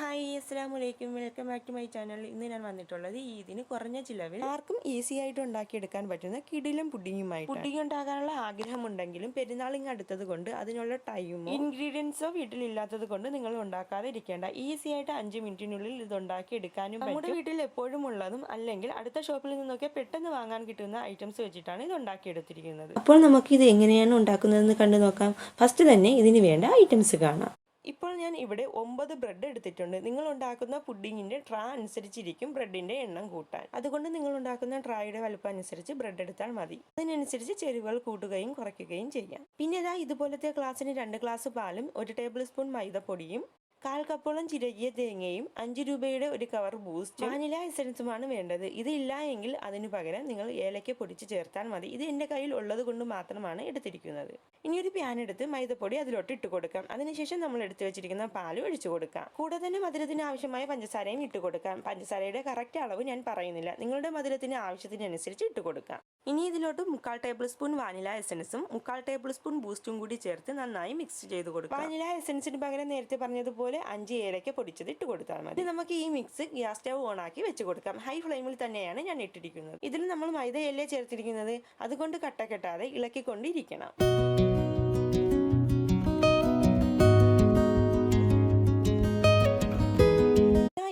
Hi അസ്സാം വലൈക്കും welcome back to my channel. ഇന്ന് ഞാൻ വന്നിട്ടുള്ളത് ഇതിന് കുറഞ്ഞ ചിലവിൽ ആർക്കും ഈസി ആയിട്ട് ഉണ്ടാക്കിയെടുക്കാൻ പറ്റുന്ന കിടിലും പുഡിങ്ങുമായി പുഡിങ് ഉണ്ടാക്കാനുള്ള ആഗ്രഹമുണ്ടെങ്കിലും പെരുന്നാളിങ് അടുത്തത് കൊണ്ട് അതിനുള്ള ടൈമോ ഇൻഗ്രീഡിയൻസോ വീട്ടിലില്ലാത്തത് കൊണ്ട് നിങ്ങൾ ഉണ്ടാക്കാതെ ഇരിക്കേണ്ട. ഈസി ആയിട്ട് അഞ്ച് മിനിറ്റിനുള്ളിൽ ഇത് ഉണ്ടാക്കി എടുക്കാനും നമ്മുടെ വീട്ടിൽ എപ്പോഴും ഉള്ളതും അല്ലെങ്കിൽ അടുത്ത ഷോപ്പിൽ നിന്നൊക്കെ പെട്ടെന്ന് വാങ്ങാൻ കിട്ടുന്ന ഐറ്റംസ് വെച്ചിട്ടാണ് ഇത് ഉണ്ടാക്കിയെടുത്തിരിക്കുന്നത്. അപ്പോൾ നമുക്ക് ഇത് എങ്ങനെയാണ് ഉണ്ടാക്കുന്നതെന്ന് കണ്ടു നോക്കാം ഫസ്റ്റ് തന്നെ ഇതിന് വേണ്ട ഐറ്റംസ് കാണാം. ഇപ്പോൾ ഞാൻ ഇവിടെ ഒമ്പത് ബ്രെഡ് എടുത്തിട്ടുണ്ട്. നിങ്ങൾ ഉണ്ടാക്കുന്ന പുഡിങ്ങിന്റെ ട്രാ അനുസരിച്ചിരിക്കും ബ്രെഡിന്റെ എണ്ണം കൂട്ടാൻ. അതുകൊണ്ട് നിങ്ങൾ ഉണ്ടാക്കുന്ന ട്രായുടെ വലുപ്പം അനുസരിച്ച് ബ്രെഡ് എടുത്താൽ മതി. അതിനനുസരിച്ച് ചേരുവകൾ കൂട്ടുകയും കുറയ്ക്കുകയും ചെയ്യാം. പിന്നെ ഇതാ ഇതുപോലത്തെ ഗ്ലാസ്സിന് രണ്ട് ഗ്ലാസ് പാലും ഒരു ടേബിൾ സ്പൂൺ മൈദപ്പൊടിയും കാൽ കപ്പോളം ചിരകിയ തേങ്ങയും അഞ്ച് രൂപയുടെ ഒരു കവർ ബൂസ്റ്റ് വാനില എസൻസുമാണ് വേണ്ടത്. ഇത് ഇല്ല എങ്കിൽ അതിനു പകരം നിങ്ങൾ ഏലയ്ക്ക പൊടിച്ച് ചേർത്താൽ മതി. ഇത് എന്റെ കയ്യിൽ ഉള്ളത് കൊണ്ട് മാത്രമാണ് എടുത്തിരിക്കുന്നത്. ഇനി ഒരു പാൻ എടുത്ത് മൈദപ്പൊടി അതിലോട്ട് ഇട്ട് കൊടുക്കാം. അതിനുശേഷം നമ്മൾ എടുത്തു വെച്ചിരിക്കുന്ന പാൽ ഒഴിച്ചു കൊടുക്കാം. കൂടെ തന്നെ മധുരത്തിന് ആവശ്യമായ പഞ്ചസാരയും ഇട്ട് കൊടുക്കാം. പഞ്ചസാരയുടെ കറക്റ്റ് അളവ് ഞാൻ പറയുന്നില്ല. നിങ്ങളുടെ മധുരത്തിന് ആവശ്യത്തിനനുസരിച്ച് ഇട്ട് കൊടുക്കാം. ഇനി ഇതിലോട്ട് മുക്കാൽ ടേബിൾ സ്പൂൺ വാനില എസൻസും മുക്കാൽ ടേബിൾ സ്പൂൺ ബൂസ്റ്റും കൂടി ചേർത്ത് നന്നായി മിക്സ് ചെയ്ത് കൊടുക്കാം. വാനില എസൻസിന് പകരം നേരത്തെ പറഞ്ഞതുപോലെ അഞ്ച് ഏലക്ക പൊടിച്ചത് ഇട്ട് കൊടുത്താൽ മതി. നമുക്ക് ഈ മിക്സ് ഗ്യാസ് സ്റ്റവ് ഓൺ ആക്കി വെച്ച് കൊടുക്കാം. ഹൈ ഫ്ലെയിമിൽ തന്നെയാണ് ഞാൻ ഇട്ടിരിക്കുന്നത്. ഇതിൽ നമ്മൾ മൈദയല്ലേ ചേർത്തിരിക്കുന്നത്? അതുകൊണ്ട് കട്ട കെട്ടാതെ ഇളക്കിക്കൊണ്ടിരിക്കണം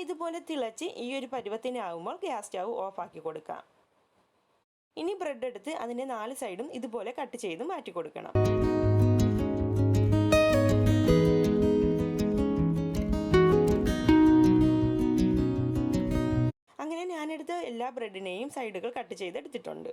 ഇതുപോലെ തിളച്ച് ഈ ഒരു പരുവത്തിനാവുമ്പോൾ ഗ്യാസ് സ്റ്റവ് ഓഫ് ആക്കി കൊടുക്കാം. ഇനി ബ്രെഡ് എടുത്ത് അതിന്റെ നാല് സൈഡും ഇതുപോലെ കട്ട് ചെയ്ത് മാറ്റി കൊടുക്കണം. ഞാനെടുത്ത എല്ലാ ബ്രെഡിനെയും സൈഡുകൾ കട്ട് ചെയ്തെടുത്തിട്ടുണ്ട്.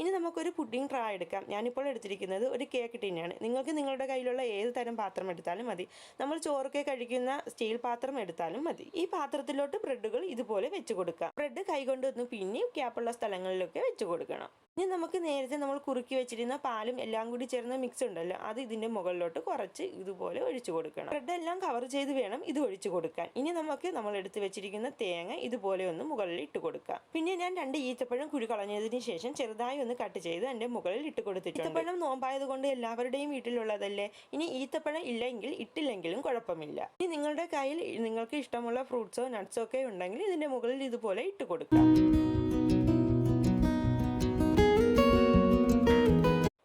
ഇനി നമുക്കൊരു പുഡിംഗ് ട്രാ എടുക്കാം. ഞാനിപ്പോൾ എടുത്തിരിക്കുന്നത് ഒരു കേക്ക് ടിന്നാണ് നിങ്ങൾക്ക് നിങ്ങളുടെ കയ്യിലുള്ള ഏത് തരം പാത്രം എടുത്താലും മതി. നമ്മൾ ചോറൊക്കെ കഴിക്കുന്ന സ്റ്റീൽ പാത്രം എടുത്താലും മതി. ഈ പാത്രത്തിലോട്ട് ബ്രെഡുകൾ ഇതുപോലെ വെച്ച് കൊടുക്കാം. ബ്രെഡ് കൈകൊണ്ട് ഒന്ന് പിന്നി ക്യാപ്പുള്ള സ്ഥലങ്ങളിലൊക്കെ വെച്ച് കൊടുക്കണം. ഇനി നമുക്ക് നേരത്തെ നമ്മൾ കുറുക്കി വെച്ചിരുന്ന പാലും എല്ലാം കൂടി ചേർന്ന മിക്സ് ഉണ്ടല്ലോ അത് ഇതിന്റെ മുകളിലോട്ട് കുറച്ച് ഇതുപോലെ ഒഴിച്ചു കൊടുക്കണം. ബ്രെഡ് എല്ലാം കവർ ചെയ്ത് വേണം ഇത് ഒഴിച്ചു കൊടുക്കാൻ. ഇനി നമുക്ക് നമ്മൾ എടുത്ത് വെച്ചിരിക്കുന്ന തേങ്ങ ഇതുപോലെ ഒന്ന് മുകളിൽ ഇട്ട് കൊടുക്കാം. പിന്നെ ഞാൻ രണ്ട് ഈത്തപ്പഴം കുഴി കളഞ്ഞതിന് ശേഷം ചെറുതായി ഒന്ന് കട്ട് ചെയ്ത് എന്റെ മുകളിൽ ഇട്ട് കൊടുത്തിട്ടുണ്ട്. ഈത്തപ്പഴം നോമ്പായത് കൊണ്ട് എല്ലാവരുടെയും വീട്ടിലുള്ളതല്ലേ? ഇനി ഈത്തപ്പഴം ഇല്ലെങ്കിൽ ഇട്ടില്ലെങ്കിലും കുഴപ്പമില്ല. ഇനി നിങ്ങളുടെ കയ്യിൽ നിങ്ങൾക്ക് ഇഷ്ടമുള്ള ഫ്രൂട്ട്സോ നട്ട്സോ ഒക്കെ ഉണ്ടെങ്കിൽ ഇതിന്റെ മുകളിൽ ഇതുപോലെ ഇട്ട് കൊടുക്കാം.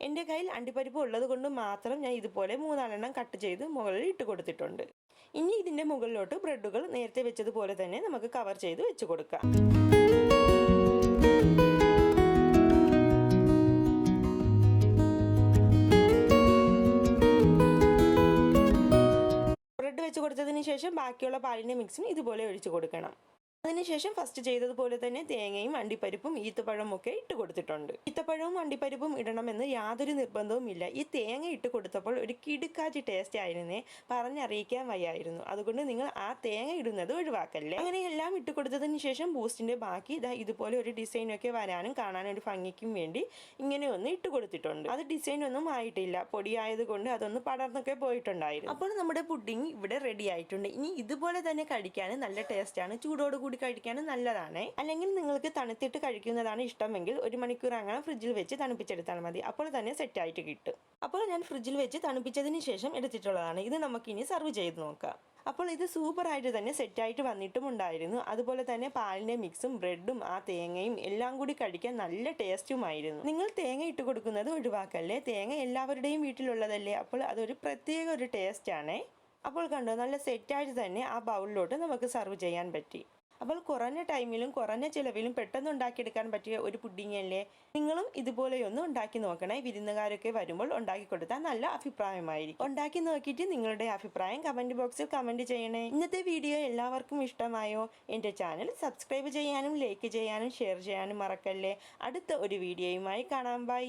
എന്റെ കയ്യിൽ അണ്ടിപ്പരിപ്പ് ഉള്ളത് കൊണ്ട് മാത്രം ഞാൻ ഇതുപോലെ മൂന്നാലെണ്ണം കട്ട് ചെയ്ത് മുകളിൽ ഇട്ട് കൊടുത്തിട്ടുണ്ട്. ഇനി ഇതിന്റെ മുകളിലോട്ട് ബ്രെഡുകൾ നേരത്തെ വെച്ചതുപോലെ തന്നെ നമുക്ക് കവർ ചെയ്ത് വെച്ച് കൊടുക്കാം. ശേഷം ബാക്കിയുള്ള പാലിന്റെ മിക്സും ഇതുപോലെ ഒഴിച്ചു കൊടുക്കണം. അതിനുശേഷം ഫസ്റ്റ് ചെയ്തതുപോലെ തന്നെ തേങ്ങയും അണ്ടിപ്പരിപ്പും ഈത്തപ്പഴവും ഒക്കെ ഇട്ട് കൊടുത്തിട്ടുണ്ട്. ഈത്തപ്പഴവും അണ്ടിപ്പരിപ്പും ഇടണമെന്ന് യാതൊരു നിർബന്ധവും ഇല്ല ഈ തേങ്ങ ഇട്ട് കൊടുത്തപ്പോൾ ഒരു കിടുക്കാച്ചി ടേസ്റ്റ് ആയിരുന്നേ പറഞ്ഞറിയിക്കാൻ വയ്യായിരുന്നു. അതുകൊണ്ട് നിങ്ങൾ ആ തേങ്ങ ഇടുന്നത് ഒഴിവാക്കല്ലേ? അങ്ങനെ എല്ലാം ഇട്ട് കൊടുത്തതിന് ശേഷം ബൂസ്റ്റിന്റെ ബാക്കി ഇതാ ഇതുപോലെ ഒരു ഡിസൈനൊക്കെ വരാനും കാണാനും ഒരു ഭംഗിക്കും വേണ്ടി ഇങ്ങനെ ഒന്ന് ഇട്ട് കൊടുത്തിട്ടുണ്ട്. അത് ഡിസൈൻ ഒന്നും ആയിട്ടില്ല. പൊടിയായത് കൊണ്ട് അതൊന്ന് പടർന്നൊക്കെ പോയിട്ടുണ്ടായിരുന്നു. അപ്പോൾ നമ്മുടെ പുഡിംഗ് ഇവിടെ റെഡി ആയിട്ടുണ്ട്. ഇനി ഇതുപോലെ തന്നെ കഴിക്കാനും നല്ല ടേസ്റ്റാണ് ചൂടോട് കൂടി കഴിക്കാൻ നല്ലതാണ്. അല്ലെങ്കിൽ നിങ്ങൾക്ക് തണുത്തിട്ട് കഴിക്കുന്നതാണ് ഇഷ്ടമെങ്കിൽ ഒരു മണിക്കൂർ അങ്ങനെ ഫ്രിഡ്ജിൽ വെച്ച് തണുപ്പിച്ചെടുത്താൽ മതി. അപ്പോൾ തന്നെ സെറ്റ് ആയിട്ട് കിട്ടും. അപ്പോൾ ഞാൻ ഫ്രിഡ്ജിൽ വെച്ച് തണുപ്പിച്ചതിന് ശേഷം എടുത്തിട്ടുള്ളതാണ്. ഇത് നമുക്കിനി സർവ് ചെയ്ത് നോക്കാം. അപ്പോൾ ഇത് സൂപ്പറായിട്ട് തന്നെ സെറ്റായിട്ട് വന്നിട്ടും ഉണ്ടായിരുന്നു. അതുപോലെ തന്നെ പാലിന്റെ മിക്സും ബ്രെഡും ആ തേങ്ങയും എല്ലാം കൂടി കഴിക്കാൻ നല്ല ടേസ്റ്റുമായിരുന്നു നിങ്ങൾ തേങ്ങ ഇട്ട് കൊടുക്കുന്നത് ഒഴിവാക്കല്ലേ? തേങ്ങ എല്ലാവരുടെയും വീട്ടിലുള്ളതല്ലേ? അപ്പോൾ അതൊരു പ്രത്യേക ഒരു ടേസ്റ്റ് ആണേ. അപ്പോൾ കണ്ടോ നല്ല സെറ്റായിട്ട് തന്നെ ആ ബൗളിലോട്ട് നമുക്ക് സർവ് ചെയ്യാൻ പറ്റി. അപ്പോൾ കുറഞ്ഞ ടൈമിലും കുറഞ്ഞ ചിലവിലും പെട്ടെന്ന് ഉണ്ടാക്കിയെടുക്കാൻ പറ്റിയ ഒരു പുഡിംഗ് അല്ലേ? നിങ്ങളും ഇതുപോലെയൊന്ന് ഉണ്ടാക്കി നോക്കണേ. വിരുന്നുകാരൊക്കെ വരുമ്പോൾ ഉണ്ടാക്കി കൊടുത്താൽ നല്ല അഭിപ്രായമായിരിക്കും. ഉണ്ടാക്കി നോക്കിയിട്ട് നിങ്ങളുടെ അഭിപ്രായം കമന്റ് ബോക്സിൽ കമന്റ് ചെയ്യണേ. ഇന്നത്തെ വീഡിയോ എല്ലാവർക്കും ഇഷ്ടമായോ? എന്റെ ചാനൽ സബ്സ്ക്രൈബ് ചെയ്യാനും ലൈക്ക് ചെയ്യാനും ഷെയർ ചെയ്യാനും മറക്കല്ലേ. അടുത്ത ഒരു വീഡിയോയുമായി കാണാം. ബൈ